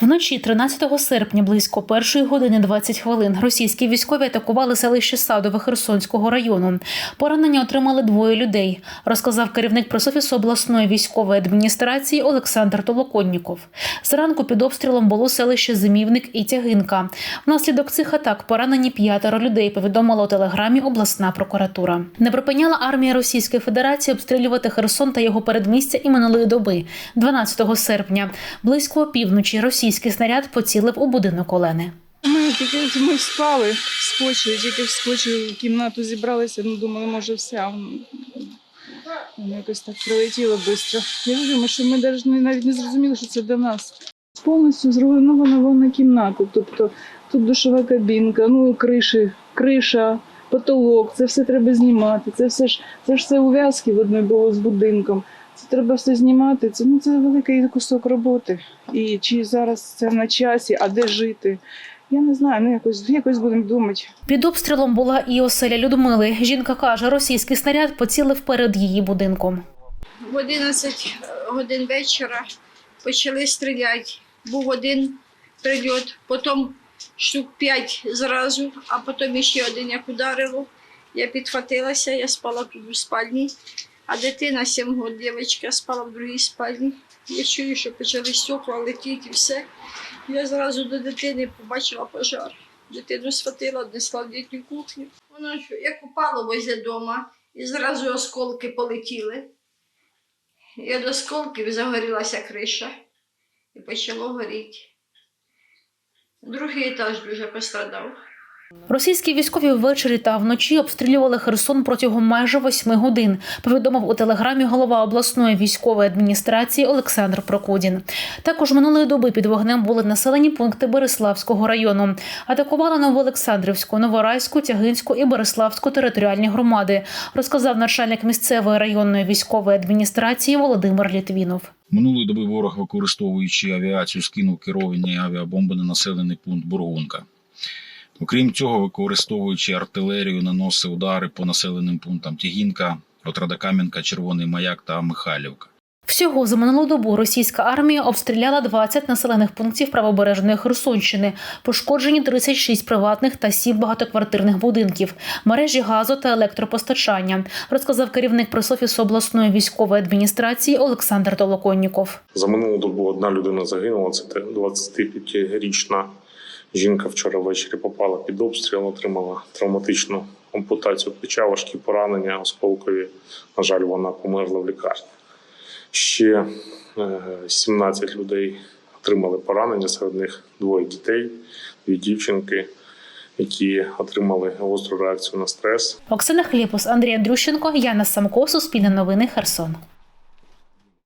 Вночі 13 серпня близько першої години 20 хвилин російські військові атакували селище Садове Херсонського району. Поранення отримали двоє людей, розказав керівник пресофісу обласної військової адміністрації Олександр Толоконніков. Зранку під обстрілом було селище Зимівник і Тягинка. Внаслідок цих атак поранені п'ятеро людей. Повідомила у телеграмі обласна прокуратура. Не припиняла армія Російської Федерації обстрілювати Херсон та його передмістя і минулої доби, 12 серпня. Близько опівночі російський снаряд поцілив у будинок Олени. Ми тільки ми спали, вскочили, тільки вскочили в кімнату, зібралися, ну думали, може все. Воно якось так прилетіло швидко. Я думаю, що ми навіть навіть не зрозуміли, що це до нас. Повністю зруйнована вона кімната. Тобто тут душова кабінка, ну криші, криша, потолок, це все треба знімати. Це все ж це ж все ув'язки в одній було з будинком. Це треба все знімати. Це ну це великий кусок роботи. І чи зараз це на часі, а де жити? Я не знаю, ну якось якось будемо думати. Під обстрілом була і оселя Людмили. Жінка каже, російський снаряд поцілив перед її будинком. В 11 годин вечора почали стріляти. Був один прильот, потім штук 5 зразу, а потім ще один як ударило. Я підхватилася, я спала тут у спальні, а дитина 7 років, дівчинка спала в другій спальні. Я чую, що почали стекла летіти і все. Я зразу до дитини побачила пожар. Дитину схватила, несла в дітню кухню. Воно як упало возле дома, і зразу осколки полетіли. І від осколків загорілася криша і почало горіти. Другий етаж дуже пострадав. Російські військові ввечері та вночі обстрілювали Херсон протягом майже восьми годин. Повідомив у телеграмі голова обласної військової адміністрації Олександр Прокудін. Також минулої доби під вогнем були населені пункти Береславського району. Атакували Новоолександрівську, Новорайську, Тягинську і Береславську територіальні громади. Розказав начальник місцевої районної військової адміністрації Володимир Літвінов. Минулої доби ворог, використовуючи авіацію, скинув керовані авіабомби на населений пункт Бургунка. Окрім цього, використовуючи артилерію, наносив удари по населеним пунктам Тягінка, Отрадокам'янка, Червоний Маяк та Михайлівка. Всього за минулу добу російська армія обстріляла 20 населених пунктів правобережної Херсонщини, пошкоджені 36 приватних та 7 багатоквартирних будинків, мережі газу та електропостачання, розказав керівник пресофісу обласної військової адміністрації Олександр Толоконніков. За минулу добу одна людина загинула. Це 25-річна жінка вчора ввечері попала під обстріл, отримала травматичну ампутацію плеча, важкі поранення осколкові. На жаль, вона померла в лікарні. Ще е, 17 людей отримали поранення, серед них двоє дітей, дві дівчинки, які отримали гостру реакцію на стрес. Оксана Хлєпус, Андрій Андрющенко, Яна Самко, Суспільне новини, Херсон.